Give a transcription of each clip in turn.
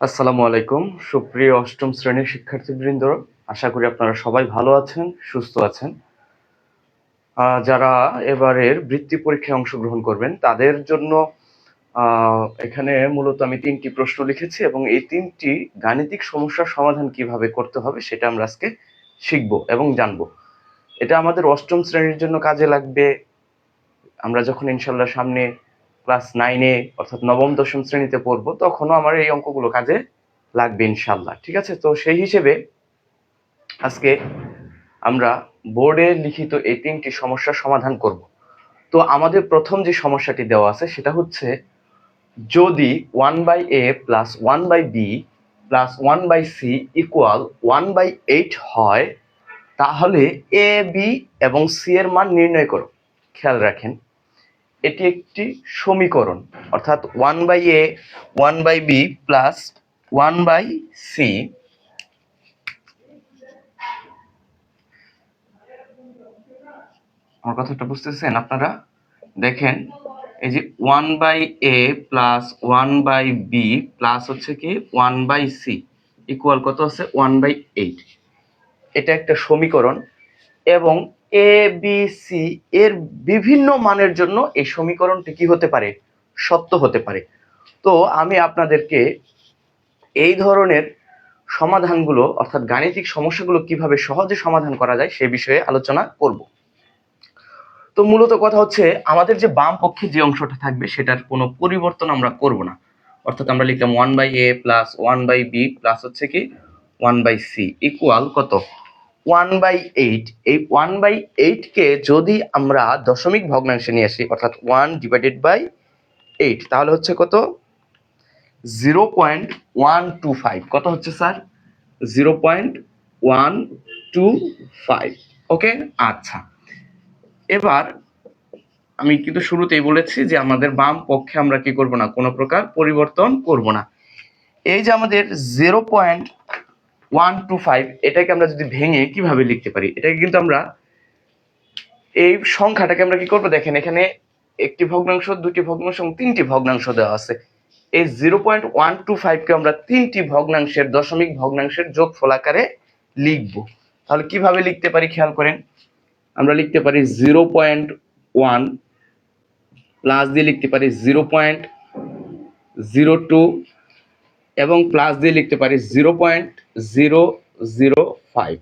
আসসালামু আলাইকুম। সুপ্রিয় অষ্টম শ্রেণির শিক্ষার্থীবৃন্দ, আশা করি আপনারা সবাই ভালো আছেন, সুস্থ আছেন। যারা এবারের বৃত্তি পরীক্ষায় অংশগ্রহণ করবেন, তাদের জন্য এখানে মূলত আমি তিনটি প্রশ্ন লিখেছি এবং এই তিনটি গাণিতিক সমস্যার সমাধান কীভাবে করতে হবে সেটা আমরা আজকে শিখব এবং জানব। এটা আমাদের অষ্টম শ্রেণির জন্য কাজে লাগবে। আমরা যখন ইনশাল্লাহ সামনে ক্লাস নাইনে অর্থাৎ নবম, দশম শ্রেণীতে পড়ব, তখনও আমার এই অঙ্কগুলো কাজে লাগবে ইনশাল্লাহ ঠিক আছে? তো সেই হিসেবে আজকে আমরা বোর্ডে লিখিত এই তিনটি সমস্যার সমাধান করব। তো আমাদের প্রথম যে সমস্যাটি দেওয়া আছে, সেটা হচ্ছে যদি one by A plus one by B plus one by C equal one by eight হয়, তাহলে এ, বি এবং সি এর মান নির্ণয় করো। খেয়াল রাখেন। এটি একটি সমীকরণ, অর্থাৎ one by A one by B plus one by C আমার কথাটা বুঝতেছেন আপনারা? দেখেন, এই যে one by A plus one by B plus হচ্ছে কি ওয়ান বাই সি ইকুয়াল কত আছে? ওয়ান বাই এইট এটা একটা সমীকরণ এবং এ বি সি এর বিভিন্ন মানের জন্য এই সমীকরণটি কি হতে পারে? সত্য হতে পারে। তো আমি আপনাদেরকে এই ধরনের সমাধানগুলো, অর্থাৎ গাণিতিক সমস্যাগুলো কীভাবে সহজে সমাধান করা যায় সে বিষয়ে আলোচনা করব। তো মূলত কথা হচ্ছে, আমাদের যে বাম পক্ষে যে অংশটা থাকবে, সেটার কোনো পরিবর্তন আমরা করব না। অর্থাৎ আমরা লিখলাম one by A plus one by B plus হচ্ছে কি? ওয়ান বাই সি ইকুয়াল কত? ওয়ান বাই এইট এই ওয়ান বাই এইটকে যদি আমরা দশমিক ভগ্নাংশে নিয়ে আসি, অর্থাৎ ওয়ান ডিভাইডেড বাই এইট তাহলে হচ্ছে কত? Zero point one two five কত হচ্ছে sir? Zero point one two five okay? আচ্ছা। এবার আমি কিন্তু শুরুতেই বলেছি যে আমাদের বাম পক্ষে আমরা কি করব না? কোনো প্রকার পরিবর্তন করব না। এই যে আমাদের zero point one two five এটাকে আমরা যদি ভেঙে কীভাবে লিখতে পারি? এটাকে কিন্তু আমরা এই সংখ্যাটাকে আমরা কি করব? দেখেন, এখানে একটি ভগ্নাংশ, দুটি ভগ্নাংশ এবং তিনটি ভগ্নাংশ দেওয়া আছে। এই জিরো পয়েন্ট ওয়ান টু ফাইভকে আমরা তিনটি ভগ্নাংশের, দশমিক ভগ্নাংশের যোগ আকারে লিখব। তাহলে কীভাবে লিখতে পারি খেয়াল করেন? আমরা লিখতে পারি জিরো পয়েন্ট ওয়ান প্লাস দিয়ে লিখতে পারি জিরো পয়েন্ট জিরো টু এবং প্লাস দিয়ে লিখতে পারি zero point zero zero five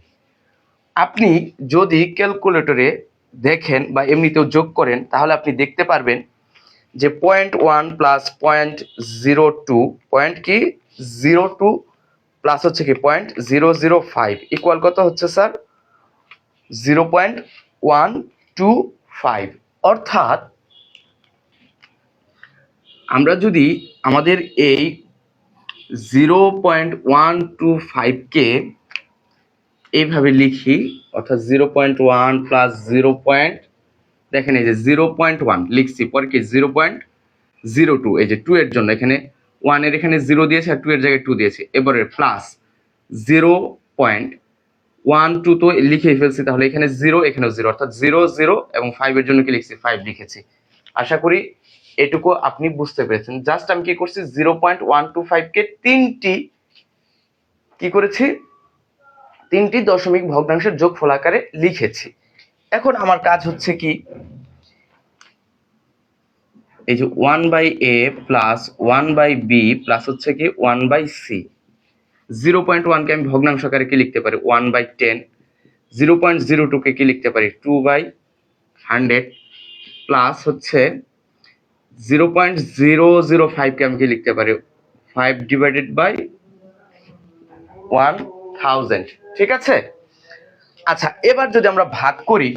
আপনি যদি ক্যালকুলেটরে দেখেন বা এমনিতেও যোগ করেন, তাহলে আপনি দেখতে পারবেন যে point one plus point zero two point কি? জিরো টু প্লাস হচ্ছে কি? Point zero zero five equal কত হচ্ছে sir zero point one two five অর্থাৎ আমরা যদি আমাদের এই জিরো পয়েন্ট ওয়ান টু ফাইভকে এইভাবে লিখি, অর্থাৎ zero point one plus zero point দেখেন এই যে জিরো পয়েন্ট ওয়ান লিখছি, পরে কি জিরো পয়েন্ট জিরো টু এই যে টু এর জন্য এখানে ওয়ানের এখানে জিরো দিয়েছে আর টু এর জায়গায় টু দিয়েছে। এবারে plus zero point one two তো লিখেই ফেলছি, তাহলে এখানে জিরো এখানেও জিরো অর্থাৎ জিরো জিরো এবং ফাইভের জন্য কি লিখছি? ফাইভ লিখেছি। আশা করি এটুকু আপনি বুঝতে পেরেছেন। জাস্ট আমি কি করছি জিরো পয়েন্ট ওয়ান টু ফাইভকে তিনটি কি করেছি? তিনটি দশমিক ভগ্নাংশের যোগ আকারে লিখেছি। এখন আমার কাজ হচ্ছে কি, এই যে one by A plus one by B plus হচ্ছে কি one by C zero point ওয়ানকে আমি ভগ্নাংশ আকারে কি লিখতে পারি? One by ten zero point zero টুকে কি লিখতে পারি? টু বাই হান্ড্রেড প্লাস হচ্ছে জিরো পয়েন্ট জিরো জিরো ফাইভকে আমি কি লিখতে পারি? Five divided by one thousand ঠিক আছে? আচ্ছা এবার যদি আমরা ভাগ করি,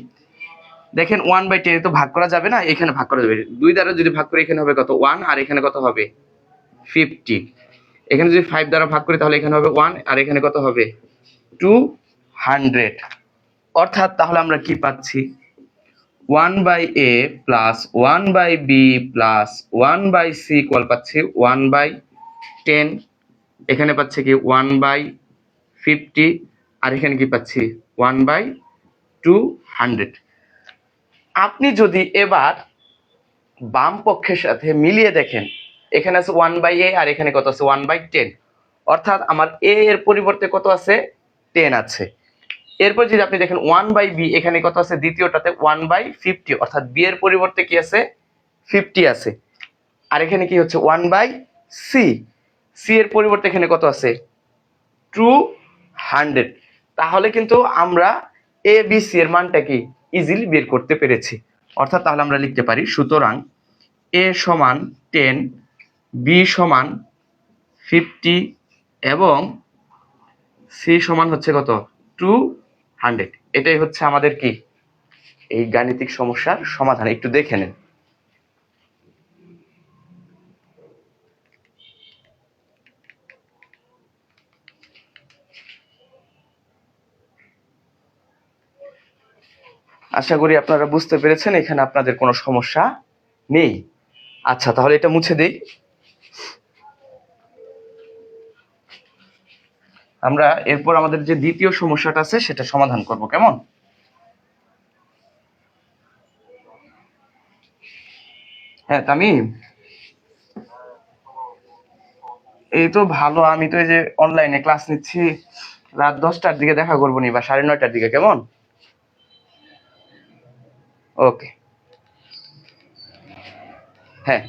দেখেন ওয়ান বাই টেন তো ভাগ করা যাবে না, এখানে ভাগ করা যাবে। দুই দ্বারা যদি ভাগ করি, এখানে হবে কত? ওয়ান আর এখানে কত হবে? ফিফটি এখানে যদি ফাইভ দ্বারা ভাগ করি, তাহলে এখানে হবে ওয়ান আর এখানে কত হবে? টু হান্ড্রেড অর্থাৎ তাহলে আমরা কি পাচ্ছি? One by A plus one by B plus one by C equal পাচ্ছি ওয়ান বাই টেন এখানে পাচ্ছে কি ওয়ান বাই ফিফটি আর এখানে কি পাচ্ছি ওয়ান বাই টু হান্ড্রেড আপনি যদি এবার বাম পক্ষের সাথে মিলিয়ে দেখেন, এখানে আছে ওয়ান বাই এ আর এখানে কত আছে ওয়ান বাই টেন অর্থাৎ আমার এ এর পরিবর্তে কত আছে? টেন আছে। এরপর যদি আপনি দেখেন ওয়ান বাই বি এখানে কত আছে? দ্বিতীয়টাতে ওয়ান বাই ফিফটি অর্থাৎ বি এর পরিবর্তে কি আছে? ফিফটি আছে। আর এখানে কি হচ্ছে? ওয়ান বাই সি সি এর পরিবর্তে এখানে কত আছে? টু হান্ড্রেড তাহলে কিন্তু আমরা এ বি সি এর মানটা কি? ইজিলি বের করতে পেরেছি। অর্থাৎ তাহলে আমরা লিখতে পারি, সুতরাং এ সমান টেন বি সমান ফিফটি এবং সি সমান হচ্ছে কত? Two hundred. এটাই হচ্ছে আমাদের কি? এই গাণিতিক সমস্যার সমাধান। একটু দেখে নেন। আশা করি আপনারা বুঝতে পেরেছেন, এখানে আপনাদের কোনো সমস্যা নেই। আচ্ছা তাহলে এটা মুছে দেই। আমরা এরপর আমাদের যে দ্বিতীয় সমস্যাটা আছে, সেটা সমাধান করব, কেমন? হ্যাঁ তামিম। এই তো ভালো, আমি তো এই যে অনলাইনে ক্লাস নিচ্ছি। রাত দশটার দিকে দেখা করব নি বা সাড়ে নয়টার দিকে, কেমন? ওকে হ্যাঁ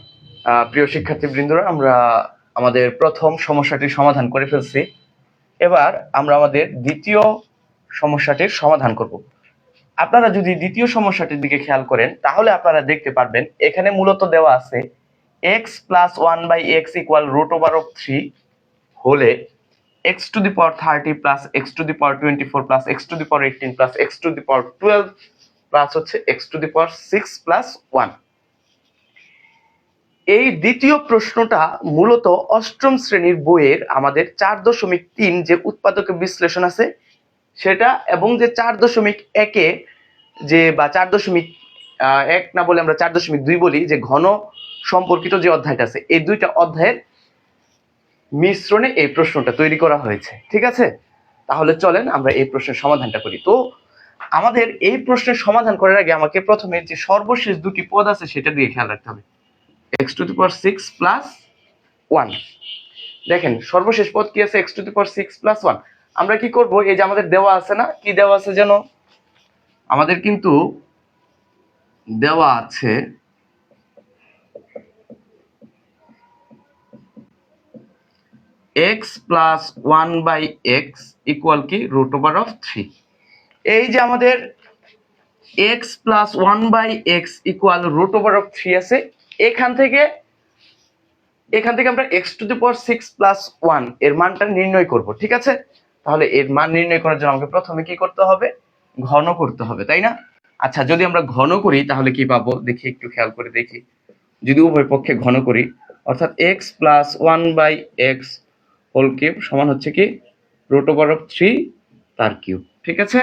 প্রিয় শিক্ষার্থীবৃন্দরা, আমরা আমাদের প্রথম সমস্যাটির সমাধান করে ফেলছি। এবার আমরা আমাদের দ্বিতীয় সমস্যাটির সমাধান করব। আপনারা যদি দ্বিতীয় সমস্যাটির দিকে খেয়াল করেন, তাহলে আপনারা দেখতে পারবেন এখানে মূলত দেওয়া আছে X plus one by X equal root over of three হলে X to the power thirty plus X to the power twenty four plus X to the power eighteen plus X to the power twelve plus হচ্ছে X to the power six plus one এই দ্বিতীয় প্রশ্নটা মূলত অষ্টম শ্রেণির বইয়ের আমাদের চার দশমিক তিন যে উৎপাদক বিশ্লেষণ আছে, সেটা এবং যে চার দশমিক একে যে বা চার দশমিক এক না বলে আমরা চার দশমিক দুই বলি যে ঘন সম্পর্কিত যে অধ্যায়টা আছে, এই দুইটা অধ্যায়ের মিশ্রণে এই প্রশ্নটা তৈরি করা হয়েছে, ঠিক আছে? তাহলে চলেন আমরা এই প্রশ্নের সমাধানটা করি। তো আমাদের এই প্রশ্নের সমাধান করার আগে আমাকে প্রথমে যে সর্বশেষ দুটি পদ আছে সেটা দিয়ে খেয়াল রাখতে হবে। X to the power six plus one. দেখেন, সর্বশেষ পদ কি আছে? X to the power six plus one. আমরা কি করব? এই যে আমাদের দেওয়া আছে না, কি দেওয়া আছে যেন? আমাদের কিন্তু দেওয়া আছে X plus one by X equal কি? Root over of three. এই যে আমাদের X plus one by X equal root over of three আছে এখান থেকে এখান থেকে আমরা X to the power six plus ওয়ানের মানটা নির্ণয় করব, ঠিক আছে? তাহলে এর মান নির্ণয় করার জন্য আমাকে প্রথমে কি করতে হবে? ঘন করতে হবে, তাই না? আচ্ছা যদি আমরা ঘন করি, তাহলে কি পাবো? দেখি, একটু খেয়াল করে দেখি। যদি উভয় পক্ষে ঘন করি, অর্থাৎ X plus one by X whole cube সমান হচ্ছে কি? রুট ওভার অফ থ্রি তার কিউব ঠিক আছে?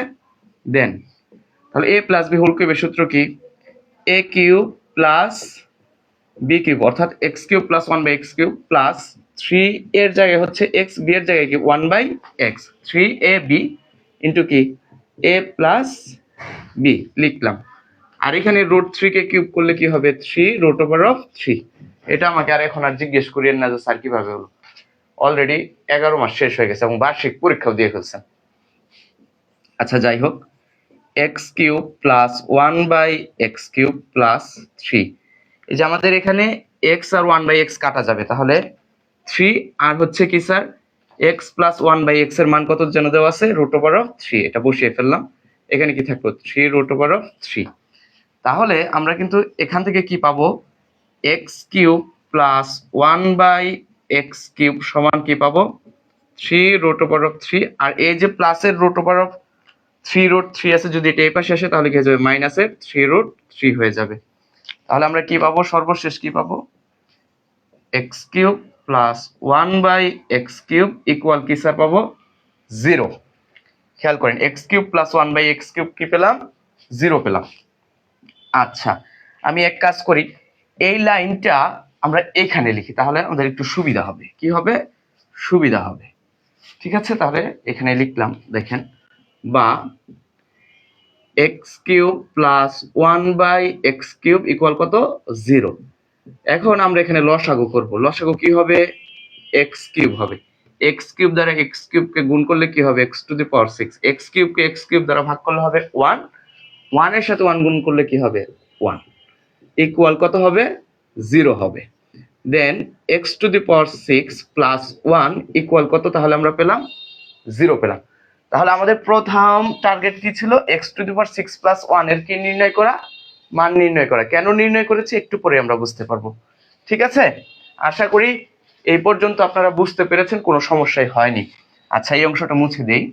দেন তাহলে এ প্লাস বি হোল কিউবের সূত্র কি? A cube plus B cube অর্থাৎ X cube plus one by X cube plus three এর জায়গায় হচ্ছে এক্স বি এর জায়গায় কি? One by X three A B into কি? এ প্লাস বি লিখলাম। আর এখানে রুট থ্রিকে কিউব করলে কি হবে? Three root over of three এটা আমাকে আর এখন আর জিজ্ঞেস করিয়েন না যে স্যার কীভাবে হলো। অলরেডি এগারো মাস শেষ হয়ে গেছে এবং বার্ষিক পরীক্ষাও দিয়ে ফেলছেন। আচ্ছা যাই হোক। X cube plus one by X cube plus three এই যে আমাদের এখানে এক্স আর ওয়ান বাই এক্স কাটা যাবে, তাহলে থ্রি আর হচ্ছে কি sir X plus one by এক্সের মান কত যেন দেওয়া আছে? রুট ওভার অফ থ্রি এটা বসিয়ে ফেললাম। এখানে কি থাকল? Three root over of three তাহলে আমরা কিন্তু এখান থেকে কি পাবো? X cube plus one by X cube সমান কি পাবো? Three root over of three আর এই যে প্লাসের root over of three root three আছে, যদি এটা এই পাশে আসে, তাহলে কি হয়ে যাবে? মাইনাসের থ্রি রুট থ্রি হয়ে যাবে। তাহলে আমরা কি পাবো? সর্বশেষ কি পাবো? X cube plus one by X cube equal কি স্যার পাবো? জিরো খেয়াল করেন X cube plus one by X cube কি পেলাম? জিরো পেলাম। আচ্ছা আমি এক কাজ করি, এই লাইনটা আমরা এখানে লিখি, তাহলে আমাদের একটু সুবিধা হবে। কি হবে? সুবিধা হবে। ঠিক আছে, তাহলে এখানে লিখলাম, দেখেন, বা X cube plus one by X cube equal কত? জিরো এখন আমরা এখানে লসাগু করব। লসাগু কি হবে? এক্স কিউব হবে। এক্স কিউব দ্বারা এক্স কিউবকে গুণ করলে কি হবে? X to the power six X কিউবকে x cube দ্বারা ভাগ করলে হবে ওয়ান ওয়ানের সাথে ওয়ান গুণ করলে কি হবে? ওয়ান ইকুয়াল কত হবে? জিরো হবে। Then X to the power six plus one equal কত? তাহলে আমরা পেলাম জিরো পেলাম। তাহলে আমাদের প্রথম টার্গেট কি ছিল? X to the power six plus ওয়ানের কি নির্ণয় করা? মান নির্ণয় করা। কেন নির্ণয় করেছি? একটু পরে আমরা বুঝতে পারব। ঠিক আছে? আশা করি এই পর্যন্ত আপনারা বুঝতে পেরেছেন, কোনো সমস্যাই হয়নি। আচ্ছা এই অংশটা মুছে দেই।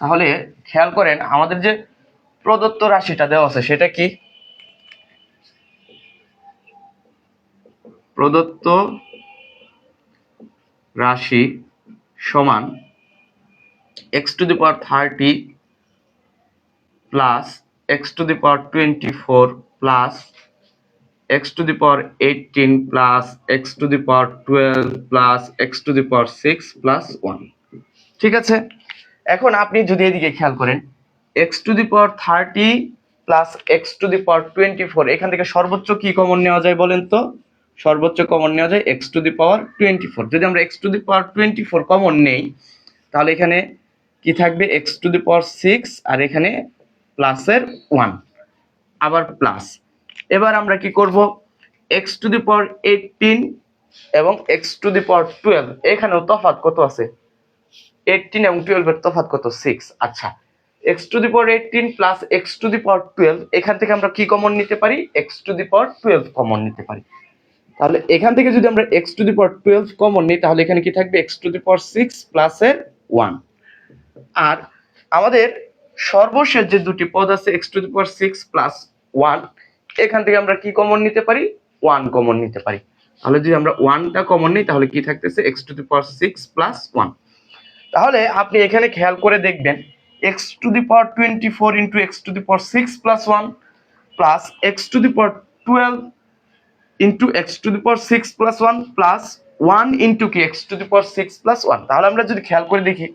তাহলে খেয়াল করেন, আমাদের যে প্রদত্ত রাশিটা দেওয়া আছে, সেটা কি? প্রদত্ত রাশি সমান X to the power thirty plus X to the power twenty four plus X to the power eighteen plus X to the power twelve plus X to the power six plus one ঠিক আছে? এখন আপনি যদি এদিকে খেয়াল করেন X to the power thirty plus X to the power twenty four এখান থেকে সর্বোচ্চ কি কমন নেওয়া যায় বলেন তো? সর্বোচ্চ কমন নেওয়া যায় X to the power twenty four যদি আমরা X to the power twenty four common নেই, তাহলে এখানে কি থাকবে? X to the power six আর এখানে প্লাসের ওয়ান আবার প্লাস এবার আমরা কি করব? X to the power eighteen এবং X to the power twelve এখানেও তফাৎ কত আছে? এইটিন এবং টুয়েলভের তফাত কত? সিক্স আচ্ছা X to the power eighteen plus X to the power twelve এখান থেকে আমরা কি কমন নিতে পারি? X to the power twelve common নিতে পারি। তাহলে এখান থেকে যদি আমরা X to the power twelve common নিই, তাহলে এখানে কি থাকবে? X to the power six প্লাসের ওয়ান আর আমাদের সর্বশেষ যে দুটি পদ আছে X to the power six plus one এখান থেকে আমরা কি কমন নিতে পারি? ওয়ান কমন নিতে পারি। তাহলে যদি আমরা ওয়ানটা কমন নিই, তাহলে কি থাকতেছে? X to the power six plus one তাহলে আপনি এখানে খেয়াল করে দেখবেন x to the power twenty four into x to the power six plus one plus x to the power twelve into x to the power six plus one plus one into কি x to the power six plus one তাহলে আমরা যদি খেয়াল করে দেখি,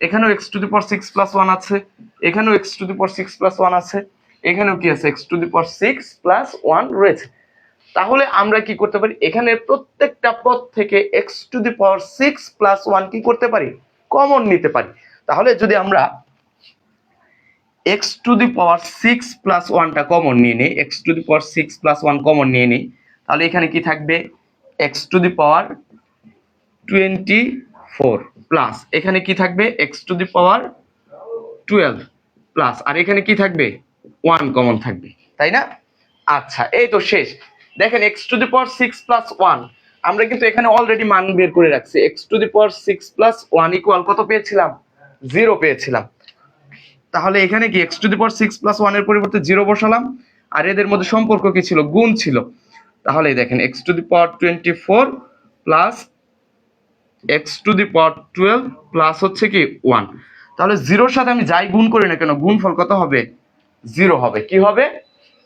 এখানেও x to the power six plus one আছে, এখানেও x to the power six plus one আছে, এখানেও কি আছে x to the power six plus one রয়েছে। তাহলে আমরা কি করতে পারি? এখানে প্রত্যেকটা পদ থেকে x to the power six plus one কি করতে পারি? কমন নিতে পারি। তাহলে যদি আমরা x to the power six plus ওয়ানটা কমন নিয়ে নিই x to the power six plus one common নিয়ে নিই তাহলে এখানে কি থাকবে? X to the power twenty four plus এখানে কি থাকবে? X to the power twelve plus আর এখানে কি থাকবে? ওয়ান কমন থাকবে। তাই না? আচ্ছা এই তো শেষ। দেখেন x to the power six plus one আমরা কিন্তু এখানে অলরেডি মান বের করে রাখছি। X to the power six plus one equal কত পেয়েছিলাম? জিরো পেয়েছিলাম। তাহলে এখানে কি x to the power six plus ওয়ানের পরিবর্তে জিরো বসালাম? আর এদের মধ্যে সম্পর্ক কি ছিল? গুণ ছিল। তাহলে দেখেন x to the power twenty four plus x to the power twelve plus হচ্ছে কি ওয়ান তাহলে জিরোর সাথে আমি যাই গুণ করি না কেন, গুণফল কত হবে? জিরো হবে। কি হবে?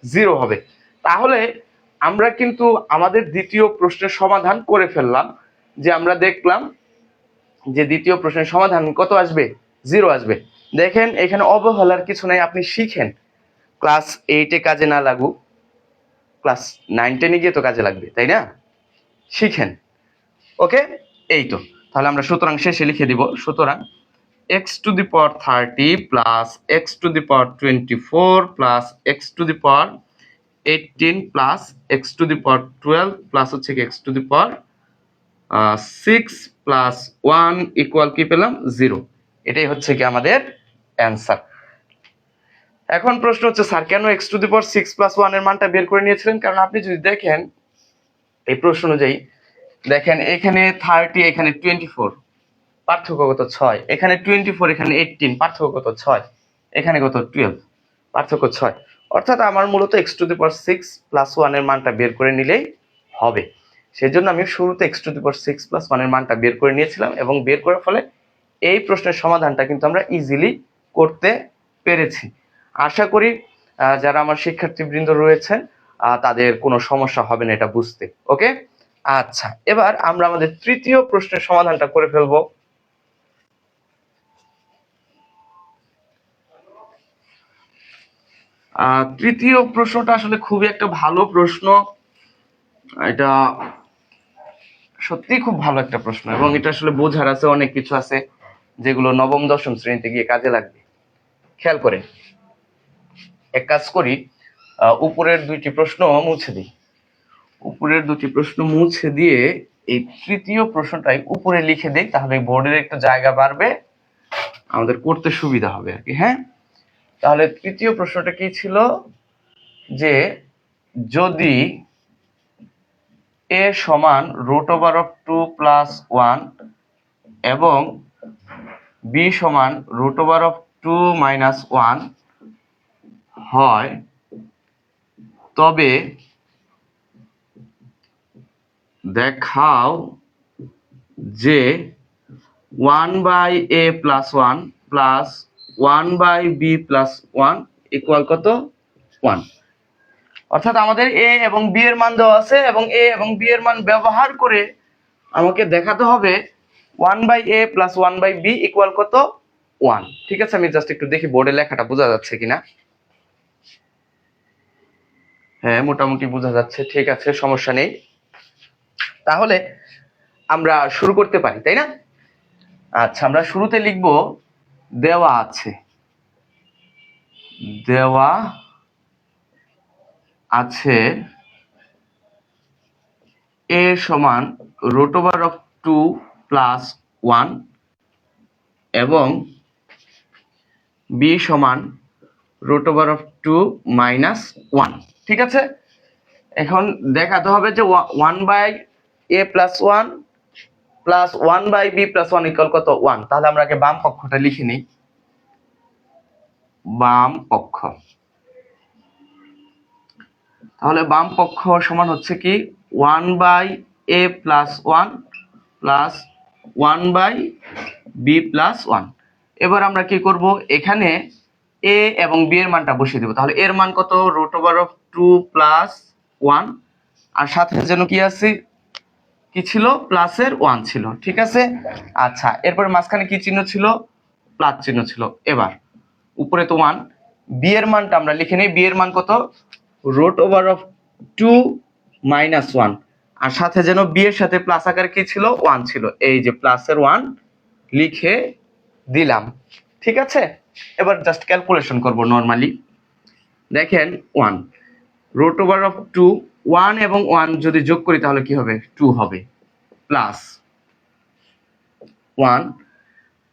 জিরো হবে। তাহলে আমরা কিন্তু আমাদের দ্বিতীয় প্রশ্নের সমাধান করে ফেললাম, যে আমরা দেখলাম যে দ্বিতীয় প্রশ্নের সমাধান কত আসবে? জিরো আসবে। দেখেন এখানে অবহেলার কিছু নাই, আপনি শিখেন। ক্লাস এইটে কাজে না লাগুক। ক্লাস নাইন টেনে গিয়ে তো কাজে লাগবে, তাই না? শিখেন। ওকে? এই তো। তাহলে আমরা সুতরাং শেষে লিখে দিব, সুতরাং x to the power thirty plus x to the power twenty four plus x to the power eighteen plus x to the power twelve plus হচ্ছে x to the power six plus one equal কি পেলাম? Zero এটাই হচ্ছে কি আমাদের answer এখন প্রশ্ন হচ্ছে, স্যার, কেন x to the power six plus ওয়ানের মানটা বের করে নিয়েছিলেন? কারণ আপনি যদি দেখেন, এই প্রশ্ন অনুযায়ী, দেখেন এখানে থার্টি এখানে টোয়েন্টি ফোর পার্থক্য কত? ছয়। এখানে টোয়েন্টি ফোর এখানে এইটিন পার্থক্য কত? ছয়। এখানে কত? টুয়েলভ পার্থক্য ছয়। অর্থাৎ আমার মূলত x to the power six plus ওয়ানের মানটা বের করে নিলেই হবে। সেজন্য আমি শুরুতে x to the power six plus ওয়ানের মানটা বের করে নিয়েছিলাম এবং বের করার ফলে এই প্রশ্নের সমাধানটা কিন্তু আমরা ইজিলি করতে পেরেছি। আশা করি যারা আমার শিক্ষার্থীবৃন্দ রয়েছেন তাদের কোনো সমস্যা হবে না এটা বুঝতে, ওকে? আচ্ছা এবার আমরা আমাদের তৃতীয় প্রশ্নের সমাধানটা করে ফেলব। তৃতীয় প্রশ্নটা আসলে খুবই একটা ভালো প্রশ্ন। এটা সত্যি খুব ভালো একটা প্রশ্ন এবং এটা আসলে বোঝার আছে, অনেক কিছু আছে যেগুলো নবম, দশম শ্রেণীতে গিয়ে কাজে লাগবে। খেয়াল করে এক কাজ করি উপরের দুইটি প্রশ্ন মুছে দিই। উপরের দুটি প্রশ্ন মুছে দিয়ে এই তৃতীয় প্রশ্নটাই উপরে লিখে দিই, তাহলে বোর্ডের একটু জায়গা বাড়বে, আমাদের করতে সুবিধা হবে আর কি হ্যাঁ? তাহলে তৃতীয় প্রশ্নটা কি ছিল? যে যদি এ সমান root over of two plus one এবং বি সমান root over of two minus one হয়, তবে দেখাও যে one by a plus one plus one by b plus one equal কত? ওয়ান অর্থাৎ আমাদের এ এবং বি এর মান দেওয়া আছে এবং এ এবং বি এর মান ব্যবহার করে আমাকে দেখাতে হবে one by a plus one by b equal কত? ওয়ান ঠিক আছে, আমি জাস্ট একটু দেখি বোর্ডে লেখাটা বোঝা যাচ্ছে কিনা। হ্যাঁ মোটামুটি বোঝা যাচ্ছে, ঠিক আছে, সমস্যা নেই। তাহলে আমরা শুরু করতে পারি, তাই না? আচ্ছা আমরা শুরুতে লিখব, দেওয়া আছে। দেওয়া আছে এ সমান root over of two plus one এবং বি সমান root over of two minus one. ঠিক আছে? এখন দেখাতে হবে যে one by a plus one plus one by b plus one equal কত? ওয়ান তাহলে আমরা আগে বাম পক্ষটা লিখে নিই। বাম পক্ষ তাহলে বাম পক্ষ সমান হচ্ছে কি? One by a plus one plus one by b plus one এবার আমরা কি করব? এখানে এ এবং বি এর মানটা বসিয়ে দেবো। তাহলে এর মান কত? Root over of two plus one আর সাথে যেন কি আছে? কি ছিল? প্লাসের ওয়ান ছিল। ঠিক আছে? আচ্ছা এরপরে মাঝখানে কি চিহ্ন ছিল? প্লাস চিহ্ন ছিল। এবার, উপরে তো ওয়ান বি এর মানটা আমরা লিখে নিই। বি এর মান কত? Root over of two minus one আর সাথে যেন বি এর সাথে প্লাস আকার কি ছিল? ওয়ান ছিল। এই যে প্লাসের ওয়ান লিখে দিলাম। ঠিক আছে? এবার জাস্ট ক্যালকুলেশন করব নর্মালি দেখেন one root over of two one এবং ওয়ান যদি যোগ করি তাহলে কি হবে? টু হবে। প্লাস ওয়ান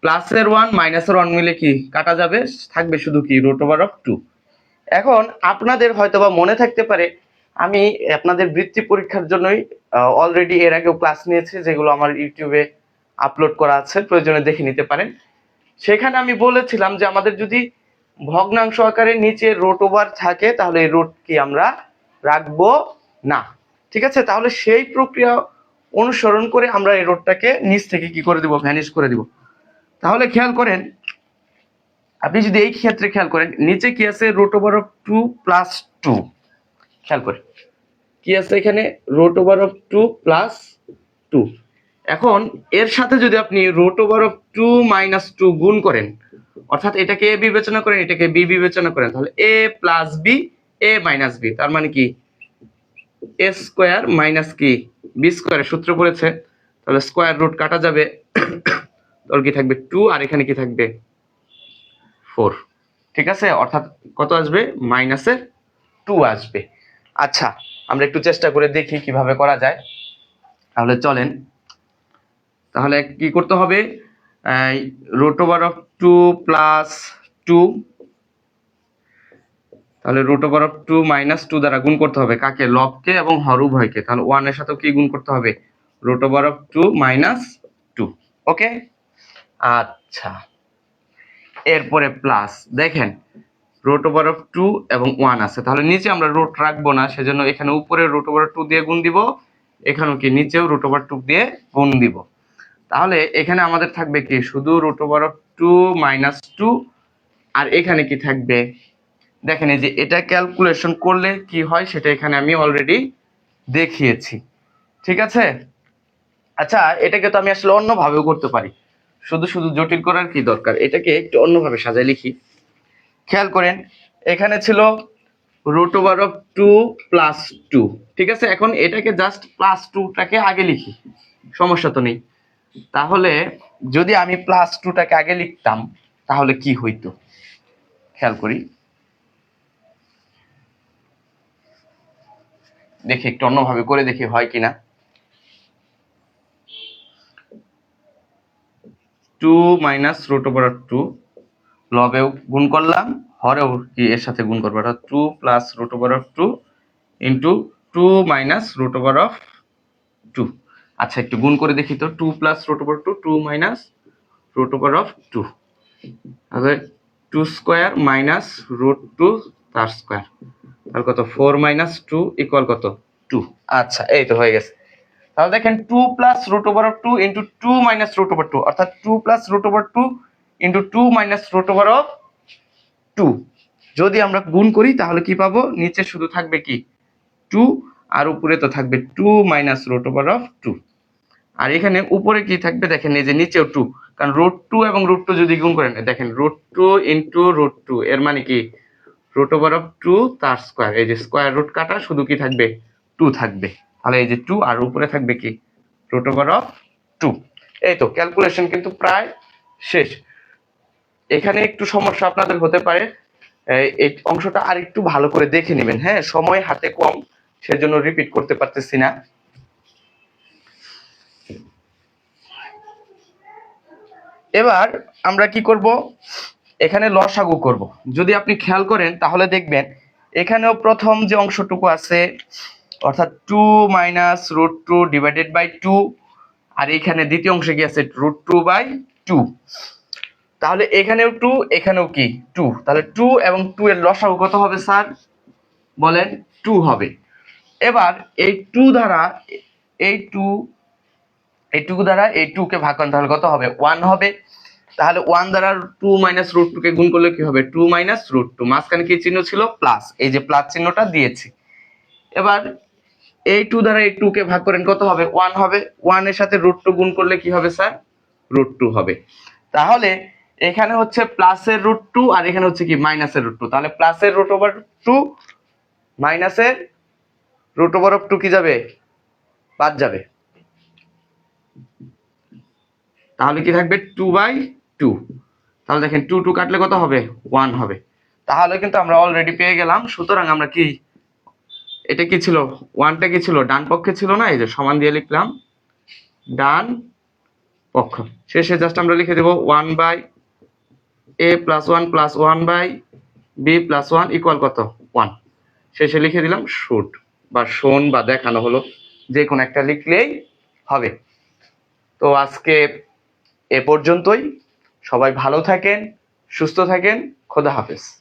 প্লাসের ওয়ান মাইনাসের ওয়ান মিলে কি কাটা যাবে? থাকবে শুধু কি রুট ওভার অফ টু এখন আপনাদের হয়তোবা মনে থাকতে পারে, আমি আপনাদের বৃত্তি পরীক্ষার জন্যই অলরেডি এর আগেও ক্লাস নিয়েছি, যেগুলো আমার ইউটিউবে আপলোড করা আছে, প্রয়োজনে দেখে নিতে পারেন। সেখানে আমি বলেছিলাম যে আমাদের যদি ভগ্নাংশ আকারে নিচে রোট ওভার থাকে, তাহলে এই রোট কি আমরা রাখব না। ঠিক আছে? তাহলে সেই প্রক্রিয়া অনুসরণ করে আমরা এই রোডটাকে নিচ থেকে কি করে দিব? ভ্যানিশ করে দিব। তাহলে খেয়াল করেন, আপনি যদি এই ক্ষেত্রে খেয়াল করেন, নিচে কি আছে root over of two plus two খেয়াল করেন। কি আছে এখানে? Root over of two plus two এখন এর সাথে যদি আপনি root over of two minus two গুণ করেন, অর্থাৎ এটাকে এ বিবেচনা করেন, এটাকে বি বিবেচনা করেন, তাহলে a plus b a minus b তার মানে কি? এ স্কোয়ার মাইনাস কি? বি স্কোয়ারের সূত্র পড়েছে তাহলে স্কোয়ার রুট কাটা যাবে, তাহলে কি থাকবে টু আর এখানে কি থাকবে? ফোর ঠিক আছে? অর্থাৎ কত আসবে? মাইনাসের টু আসবে। আচ্ছা আমরা একটু চেষ্টা করে দেখি কীভাবে করা যায়। তাহলে চলেন তাহলে কি করতে হবে? Root over of two plus two তাহলে root over of two minus two দ্বারা গুণ করতে হবে কাকে? লবকে এবং হর উভয়কে তাহলে ওয়ানের সাথেও কি গুণ করতে হবে? Root over of two minus two okay আচ্ছা। এরপরে প্লাস দেখেন রুট ওভার অফ টু এবং ওয়ান আছে। তাহলে নিচে আমরা রুট রাখব না, সেজন্য এখানে উপরে রুট ওভার টু দিয়ে গুণ দিব, এখানেও কি নিচেও রুট ওভার টু দিয়ে গুণ দিব। তাহলে এখানে আমাদের থাকবে কি? শুধু root over of two minus two আর এখানে কি থাকবে? দেখেন এই যে এটা ক্যালকুলেশন করলে কি হয়? সেটা এখানে আমি অলরেডি দেখিয়েছি। ঠিক আছে? আচ্ছা এটাকে তো আমি আসলে অন্যভাবেও করতে পারি। শুধু শুধু জটিল করার কি দরকার? এটাকে একটু অন্যভাবে সাজায় লিখি। খেয়াল করেন, এখানে ছিল root over of two plus two ঠিক আছে? এখন এটাকে জাস্ট প্লাস টুটাকে আগে লিখি। সমস্যা তো নেই। তাহলে যদি আমি প্লাস টুটাকে আগে লিখতাম, তাহলে কি হইতো? খেয়াল করি। দেখি একটু অন্যভাবে করে দেখি হয় কিনা। Two minus root over two লবেও গুণ করলাম, হরেও কি এর সাথে গুণ করব? অর্থাৎ two plus root over of two into two minus root over of two আচ্ছা একটু গুণ করে দেখি তো। Two plus root over two two minus root over of two two square minus root two তার স্কোয়ার তাহলে কত? ফোর মাইনাস টু ইকুয়াল কত? টু আচ্ছা এই তো হয়ে গেছে। তাহলে দেখেন two plus root over of two into two minus root over two অর্থাৎ two plus root over two into two minus root over of two যদি আমরা গুণ করি, তাহলে কি পাবো? নিচে শুধু থাকবে কি? টু আর উপরে তো থাকবে two minus root over of two আর এখানে উপরে কি থাকবে দেখেন, এই যে নিচেও টু কারণ রুট টু এবং রুট টু যদি গুণ করেন, দেখেন root two into root two এর মানে কি? রুট ওভার অফ টু তার স্কোয়ার এই যে স্কোয়ার রুট কাটা শুধু কি থাকবে? টু থাকবে। তাহলে এই যে টু আর উপরে থাকবে কি? রুট ওভার অফ টু এই তো ক্যালকুলেশন কিন্তু প্রায় শেষ। এখানে একটু সমস্যা আপনাদের হতে পারে। এই অংশটা আর একটু ভালো করে দেখে নেবেন হ্যাঁ? সময় হাতে কম, সেজন্য রিপিট করতে পারতেছি না। এবার আমরা কি করব? এখানে লসাগু করব। যদি আপনি খেয়াল করেন, তাহলে দেখবেন এখানেও প্রথম যে অংশটুকু আছে, অর্থাৎ two minus root two divided by two আর এখানে দ্বিতীয় অংশে কি আছে? রুট টু বাই টু তাহলে এখানেও টু এখানেও কি? টু তাহলে টু এবং টু এর লসাগু কত হবে, স্যার? বলেন টু হবে। এবার এই টু দ্বারা, এই টু এই টু দ্বারা এই টু কে ভাগ করেন, তাহলে কত হবে? ওয়ান হবে। তাহলে ওয়ান দ্বারা টু মাইনাস রুট টু কে গুণ করলে কি হবে? টু মাইনাস রুট টু মাঝখানে কি চিহ্ন ছিল? প্লাস এই যে প্লাস চিহ্নটা দিয়েছি। এবার এই টু দ্বারা এই টু কে ভাগ করেন, কত হবে? ওয়ান হবে। ওয়ানের সাথে রুট টু গুণ করলে কি হবে স্যার রুট টু হবে। তাহলে এখানে হচ্ছে প্লাসের রুট টু আর এখানে হচ্ছে কি মাইনাসের রুট টু তাহলে প্লাসের রুট ওভার টু মাইনাসের রুট ওভার অফ টু কি যাবে? বাদ যাবে। তাহলে কি থাকবে টু বাই টু তাহলে দেখেন টু টু কাটলে কত হবে? ওয়ান হবে। তাহলে কিন্তু আমরা অলরেডি পেয়ে গেলাম। সুতরাং আমরা কি, এটা কি ছিল? ওয়ানটা কি ছিল? ডান পক্ষে ছিল না? এই যে সমান দিয়ে লিখলাম। ডান পক্ষ। শেষে জাস্ট আমরা লিখে দেবো one by a plus one plus one by b plus one equal কত? ওয়ান শেষে লিখে দিলাম শুট বা শোন বা দেখানো হলো। যে কোনো একটা লিখলেই হবে। তো আজকে এ পর্যন্তই। সবাই ভালো থাকেন সুস্থ থাকেন। খোদা হাফেজ।